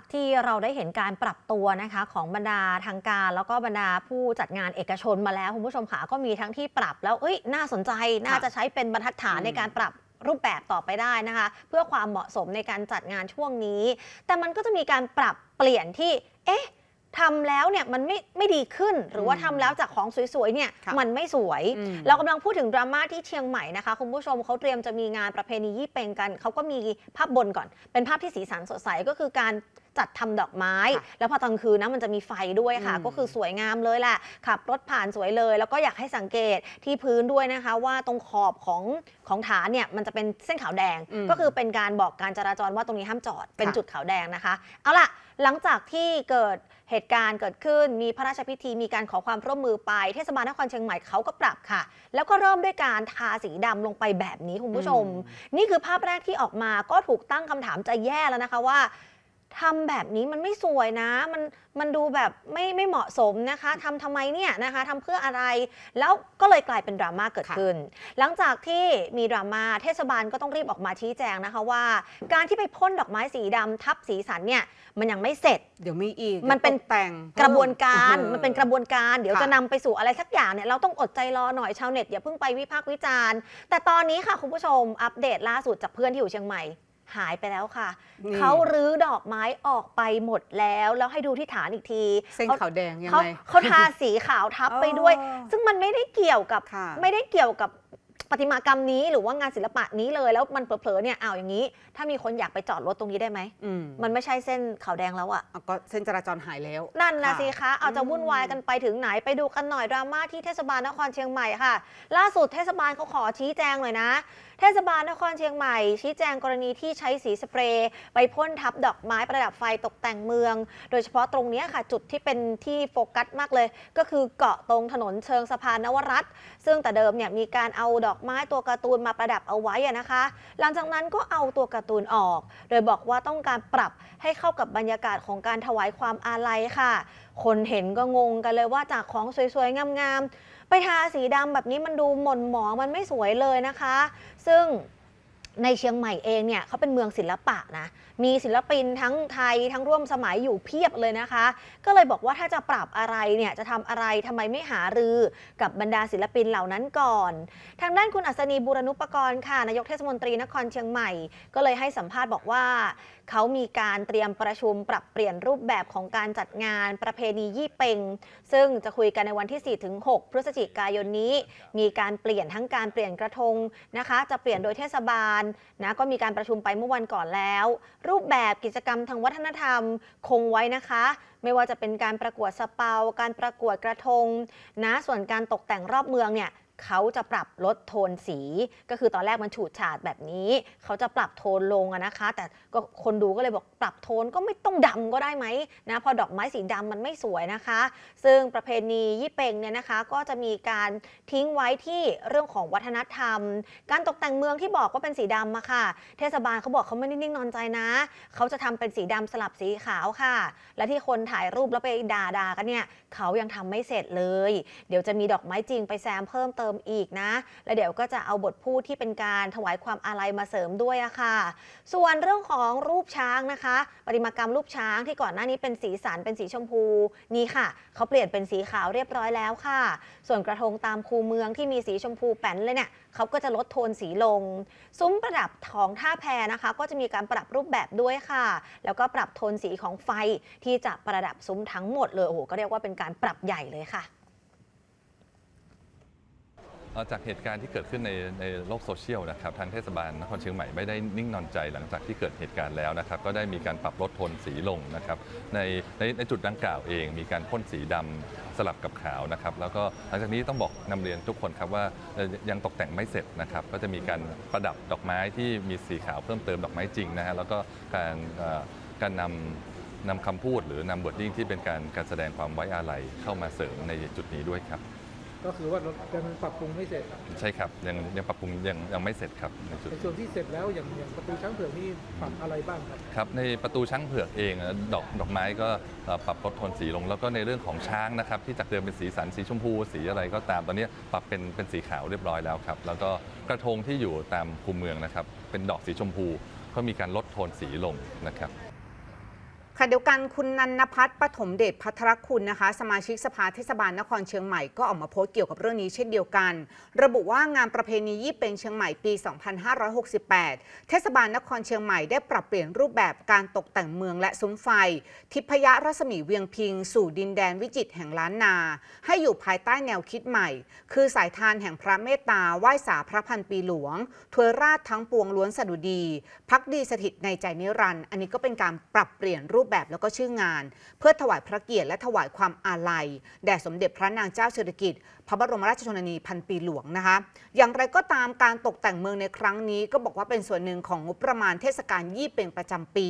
จากที่เราได้เห็นการปรับตัวนะคะของบรรดาทางการ แล้วก็บรรดาผู้จัดงานเอกชนมาแล้วคุณผู้ชมค่ะก็มีทั้งที่ปรับแล้วเอ้ยน่าสนใจน่าจะใช้เป็นบรรทัดฐานอืมในการปรับรูปแบบต่อไปได้นะคะ เพื่อความเหมาะสมในการจัดงานช่วงนี้ แต่มันก็จะมีการปรับเปลี่ยนที่เอ๊ะทำแล้วเนี่ยมันไม่ไม่ดีขึ้น หรือว่าทำแล้วจากของสวยๆเนี่ยค่ะมันไม่สวยอืมเรากำลังพูดถึงดราม่าที่เชียงใหม่นะคะ คุณผู้ชมเขาเตรียมจะมีงานประเพณียี่เปงกัน เขาก็มีภาพบนก่อน เป็นภาพที่สีสันสดใสก็คือการ จัดทำดอกไม้ค่ะแล้วพอตอนคืนนะมันจะมีไฟด้วยค่ะอืมก็คือสวยงามเลยแหละขับรถผ่านสวยเลย แล้วก็อยากให้สังเกตที่พื้นด้วยนะคะ ว่าตรงขอบของของฐานเนี่ยมันจะเป็นเส้นขาวแดงอืมก็คือเป็นการบอกการจราจรว่าตรงนี้ห้ามจอด เป็นค่ะจุดขาวแดงนะคะ เอาล่ะ หลังจากที่เกิดเหตุการณ์เกิดขึ้น มีพระราชพิธีมีการขอความร่วมมือไป เทศบาลนครเชียงใหม่เขาก็ปรับค่ะ แล้วก็เริ่มด้วยการทาสีดำลงไปแบบนี้คุณผู้ชมอืนี่คือภาพแรกที่ออกมาก็ถูกตั้งคำถามจะแย่แล้วนะคะว่า ทำแบบนี้มันไม่สวยนะ มันมันดูแบบไม่ไม่เหมาะสมนะคะทำทำไมเนี่ยนะคะทำเพื่ออะไร แล้วก็เลยกลายเป็นดราม่าเกิดค่ะขึ้น หลังจากที่มีดราม่าเทศบาลก็ต้องรีบออกมาชี้แจงนะคะว่า การที่ไปพ่นดอกไม้สีดำทับสีสันเนี่ยมันยังไม่เสร็จ เดี๋ยวมีอีกมันเป็นดี๋ยวตแต่งกระบวนการเออมันเป็นกระบวนการเดี๋ยวค่ะจะนำไปสู่อะไรสักอย่างเนี่ยเราต้องอดใจรอหน่อยชาวเน็ตอย่าเพิ่งไปวิพากษ์วิจารณ์ แต่ตอนนี้ค่ะคุณผู้ชมอัปเดตล่าสุดจากเพื่อนที่อยู่เชียงใหม่ หายไปแล้วค่ะ นี่ เขารื้อดอกไม้ออกไปหมดแล้ว แล้วให้ดูที่ฐานอีกทีเส้นเขาขาวแดงยังเขาไง เขาทาสีขาวทับไปด้วยอ๋อซึ่งมันไม่ได้เกี่ยวกับค่ะ ไม่ได้เกี่ยวกับ ประติมากรรมนี้หรือว่างานศิลปะนี้เลย แล้วมันเผลอๆเนี่ยเอาวอย่างนี้ ถ้ามีคนอยากไปจอดรถตรงนี้ได้ไหมอืมมันไม่ใช่เส้นขาวแดงแล้วอะเอาก็เส้นจราจรหายแล้ว นั่นนะค่ะสิคะเอาจะอืมวุ่นวายกันไปถึงไหนไปดูกันหน่อยดราม่าที่เทศบาลนครเชียงใหม่ค่ะ ล่าสุดเทศบาลเขาขอชี้แจงหน่อยนะ เทศบาลนครเชียงใหม่ ชี้แจงกรณีที่ใช้สีสเปรย์ไปพ่นทับดอกไม้ประดับไฟตกแต่งเมือง โดยเฉพาะตรงเนี้ยค่ะจุดที่เป็นที่โฟกัสมากเลย ก็คือเกาะตรงถนนเชิงสะพานนวรัตน์ซึ่งแต่เดิมเนี่ยมีการเอาดอกไม้ตัวการ์ตูนมาประดับเอาไว้นะคะ หลังจากนั้นก็เอาตัวการ์ตูนออก โดยบอกว่าต้องการปรับให้เข้ากับบรรยากาศของการถวายความอาลัยค่ะ คนเห็นก็งงกันเลยว่าจากของสวยๆงามๆไปทาสีดำแบบนี้มันดูหม่นหมองมันไม่สวยเลยนะคะ ซึ่ง ในเชียงใหม่เองเนี่ยเขาเป็นเมืองศิลปะนะ มีศิลปินทั้งไทยทั้งร่วมสมัยอยู่เพียบเลยนะคะ ก็เลยบอกว่าถ้าจะปรับอะไรเนี่ยจะทำอะไรทำไมไม่หารือกับบรรดาศิลปินเหล่านั้นก่อน ทางด้านคุณอัศนีบูรณุปกรณ์ค่ะนายกเทศมนตรีนครเชียงใหม่ ก็เลยให้สัมภาษณ์บอกว่า เขามีการเตรียมประชุมปรับเปลี่ยนรูปแบบของการจัดงานประเพณียี่เปงซึ่งจะคุยกันในวันที่ 4-6 พฤศจิกายนนี้ มีการเปลี่ยนทั้งการเปลี่ยนกระทงนะคะ จะเปลี่ยนโดยเทศบาลนะก็มีการประชุมไปเมื่อวันก่อนแล้ว รูปแบบกิจกรรมทางวัฒนธรรมคงไว้นะคะ ไม่ว่าจะเป็นการประกวดสเปา การประกวดกระทงนะส่วนการตกแต่งรอบเมืองเนี่ย เขาจะปรับลดโทนสี ก็คือตอนแรกมันฉูดฉาดแบบนี้ เขาจะปรับโทนลงอะนะคะ แต่ก็คนดูก็เลยบอกปรับโทนก็ไม่ต้องดำก็ได้ไหมนะพอดอกไม้สีดำมันไม่สวยนะคะ ซึ่งประเพณียี่เปงเนี่ยนะคะ ก็จะมีการทิ้งไว้ที่เรื่องของวัฒนธรรม การตกแต่งเมืองที่บอกว่าเป็นสีดำอะค่ะ เทศบาลเขาบอกเขาไม่นิ่งนอนใจนะ เขาจะทำเป็นสีดำสลับสีขาวค่ะ และที่คนถ่ายรูปแล้วไปด่าดาๆกันเนี่ยเขายังทำไม่เสร็จเลย เดี๋ยวจะมีดอกไม้จริงไปแซมเพิ่มเติมมอีกนะ แล้วเดี๋ยวก็จะเอาบทพูดที่เป็นการถวายความอาลัยมาเสริมด้วยอะค่ะ ส่วนเรื่องของรูปช้างนะคะประติมากรรมรูปช้างที่ก่อนหน้านี้เป็นสีสันเป็นสีชมพูนี่ค่ะ เขาเปลี่ยนเป็นสีขาวเรียบร้อยแล้วค่ะ ส่วนกระทงตามคูเมืองที่มีสีชมพูแป้นเลยเนี่ยเขาก็จะลดโทนสีลง ซุ้มประดับของท่าแพนะคะ ก็จะมีการปรับรูปแบบด้วยค่ะ แล้วก็ปรับโทนสีของไฟที่จะประดับซุ้มทั้งหมดเลยโอ้โหก็เรียกว่าเป็นการปรับใหญ่เลยค่ะ จากเหตุการณ์ที่เกิดขึ้นในในโลกโซเชียลนะครับทางเทศบาลนครเชียงใหม่ไม่ได้นิ่งนอนใจหลังจากที่เกิดเหตุการณ์แล้วนะครับก็ได้มีการปรับลดโทนสีลงนะครับในในในจุดดังกล่าวเอง มีการพ่นสีดำสลับกับขาวนะครับแล้วก็หลังจากนี้ต้องบอกนำเรียนทุกคนครับว่ายังตกแต่งไม่เสร็จนะครับก็จะมีการประดับดอกไม้ที่มีสีขาวเพิ่มเติมดอกไม้จริงนะฮะแล้วก็การการนำนำคำพูดหรือนำบทดิ้งที่เป็นการการแสดงความไว้อาลัยเข้ามาเสริมในจุดนี้ด้วยครับ ก็คือว่าเรายังปรับปรุงไม่เสร็จใช่ครับ ยังยังปรับปรุงยังยังไม่เสร็จครับในจุดในส่วนที่เสร็จแล้วอย่างอย่างประตูช้างเผือกนี่ปรับอะไรบ้างครับ ครับในประตูช้างเผือกเองอะดอกดอกไม้ก็เอ่อปรับลดโทนสีลง แล้วก็ในเรื่องของช้างนะครับ ที่จากเดิมเป็นสีสันสีชมพู สีอะไรก็ตามตอนนี้ปรับเป็นเป็นสีขาวเรียบร้อยแล้วครับ แล้วก็กระทงที่อยู่ตามคูเมืองนะครับ เป็นดอกสีชมพู ก็มีการลดโทนสีลงนะครับ ค่ะเดียวกันคุณนันพัฒน์ปฐมเดชพัทรคุณนะคะ สมาชิกสภาเทศบาลนครเชียงใหม่ก็ออกมาโพสต์เกี่ยวกับเรื่องนี้เช่นเดียวกัน ระบุว่างานประเพณียี่เป็งเชียงใหม่ปี 2568 เทศบาลนครเชียงใหม่ได้ปรับเปลี่ยนรูปแบบการตกแต่งเมืองและซุ้มไฟ ทิพยรัศมีเวียงพิง สู่ดินแดนวิจิตรแห่งล้านนา ให้อยู่ภายใต้แนวคิดใหม่ คือสายทานแห่งพระเมตตาไหว้สาพระพันปีหลวงถวยราชทั้งปวงล้วนสดุดี พักดีสถิตในใจนิรันดร์อันนี้ก็เป็นการปรับเปลี่ยนรููปแบบแล้วก็ชื่องาน เพื่อถวายพระเกียรติและถวายความอาลัย แด่สมเด็จพระนางเจ้าสิริกิติ์ พระบรมราชชนนีพันปีหลวงนะคะ อย่างไรก็ตามการตกแต่งเมืองในครั้งนี้ก็บอกว่าเป็นส่วนหนึ่งของงบประมาณเทศกาลยี่เป็งประจำปี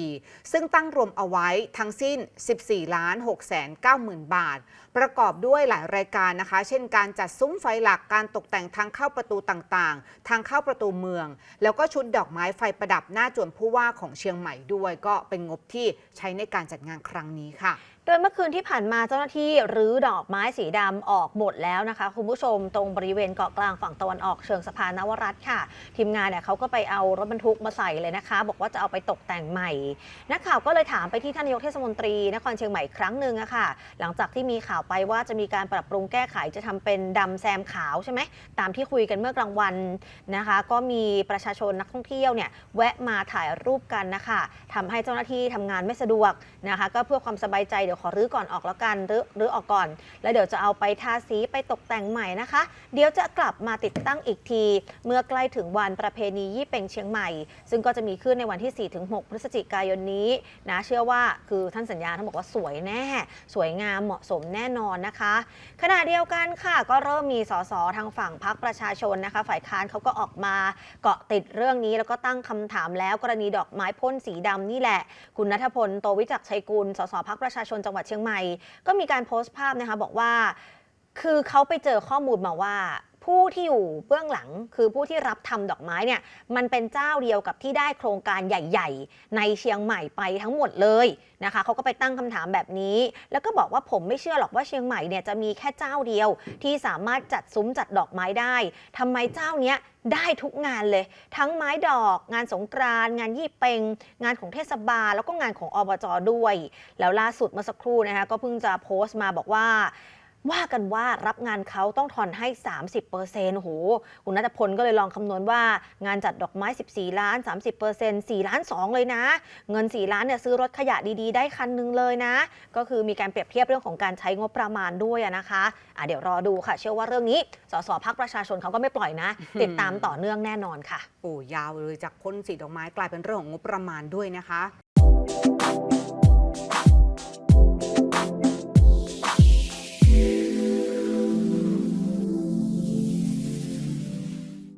ซึ่งตั้งรวมเอาไว้ทั้งสิ้น 14ล้าน6แสน9หมื่นบาท ประกอบด้วยหลายรายการนะคะ เช่นการจัดซุ้มไฟหลักการตกแต่งทางเข้าประตูต่างๆ ทางเข้าประตูเมือง แล้วก็ชุดดอกไม้ไฟประดับหน้าจวนผู้ว่าของเชียงใหม่ด้วย ก็เป็นงบที่ใช้ในการจัดงานครั้งนี้ค่ะ โดยเมื่อคืนที่ผ่านมาเจ้าหน้าที่รื้อดอกไม้สีดำออกหมดแล้วนะคะ คุณผู้ชมตรงบริเวณเกาะกลางฝั่งตะวันออกเชิงสะพานนวรัตน์ค่ะ ทีมงานเนี่ยเขาก็ไปเอารถบรรทุกมาใส่เลยนะคะ บอกว่าจะเอาไปตกแต่งใหม่ นักข่าวก็เลยถามไปที่ท่านนายกเทศมนตรีนครเชียงใหม่ครั้งหนึ่งอะค่ะ หลังจากที่มีข่าวไปว่าจะมีการปรับปรุงแก้ไขจะทำเป็นดำแซมขาวใช่ไหมตามที่คุยกันเมื่อกลางวันนะคะ ก็มีประชาชนนักท่องเที่ยวเนี่ยแวะมาถ่ายรูปกันนะคะทำให้เจ้าหน้าที่ทำงานไม่สะดวกนะคะ ก็เพื่อความสบายใจเดี๋ยวขอรื้อก่อนออกแล้วกันรื้อรื้อออกก่อน แล้วเดี๋ยวจะเอาไปทาสีไปตกแต่งใหม่นะคะ เดี๋ยวจะกลับมาติดตั้งอีกที เมื่อใกล้ถึงวันประเพณียี่เป็งเชียงใหม่ ซึ่งก็จะมีขึ้นในวันที่ 4-6 พฤศจิกายนนี้นะเชื่อว่าคือท่านสัญญาท่านบอกว่าสวยแน่ สวยงามเหมาะสมแน่นอนนะคะ ขณะเดียวกันค่ะก็เริ่มมีสสทางฝั่งพักประชาชนนะคะ ฝ่ายค้านเขาก็ออกมาเกาะติดเรื่องนี้แล้วก็ตั้งคำถามแล้วกรณีดอกไม้พ่นสีดำนี่แหละ คุณนัทพลโตวิจักชัยกุลสสพักประชาชนจังหวัดเชียงใหม่ ก็มีการโพสต์ภาพนะคะบอกว่า คือเขาไปเจอข้อมูลมาว่า ผู้ที่อยู่เบื้องหลังคือผู้ที่รับทำดอกไม้เนี่ยมันเป็นเจ้าเดียวกับที่ได้โครงการใหญ่ ๆ ในเชียงใหม่ไปทั้งหมดเลยนะคะเขาก็ไปตั้งคำถามแบบนี้ แล้วก็บอกว่าผมไม่เชื่อหรอกว่าเชียงใหม่เนี่ยจะมีแค่เจ้าเดียวที่สามารถจัดซุ้มจัดดอกไม้ได้ทำไมเจ้าเนี้ยได้ทุกงานเลย ทั้งไม้ดอก งานสงกรานงานยี่เปงงานของเทศบาลแล้วก็งานของอบจด้วย แล้วล่าสุดเมื่อสักครู่นะคะก็เพิ่งจะโพสต์มาบอกว่า ว่ากันว่ารับงานเขาต้องทอนให้ 30%โอ้โหคุณนัทพลก็เลยลองคำนวณว่างานจัดดอกไม้ 14 ล้าน 30% 4ล้าน2เลยนะ เงิน 4 ล้านเนี่ยซื้อรถขยะดีๆ ได้คันหนึงเลยนะ ก็คือมีการเปรียบเทียบเรื่องของการใช้งบประมาณด้วยนะคะอะเดี๋ยวรอดูค่ะ เชื่อว่าเรื่องนี้ สสพักประชาชนเขาก็ไม่ปล่อยนะ ติดตามต่อเนื่องแน่นอนค่ะ โอ้ยาวเลยจากพ่นสีดอกไม้กลายเป็นเรื่องของงบประมาณด้วยนะคะ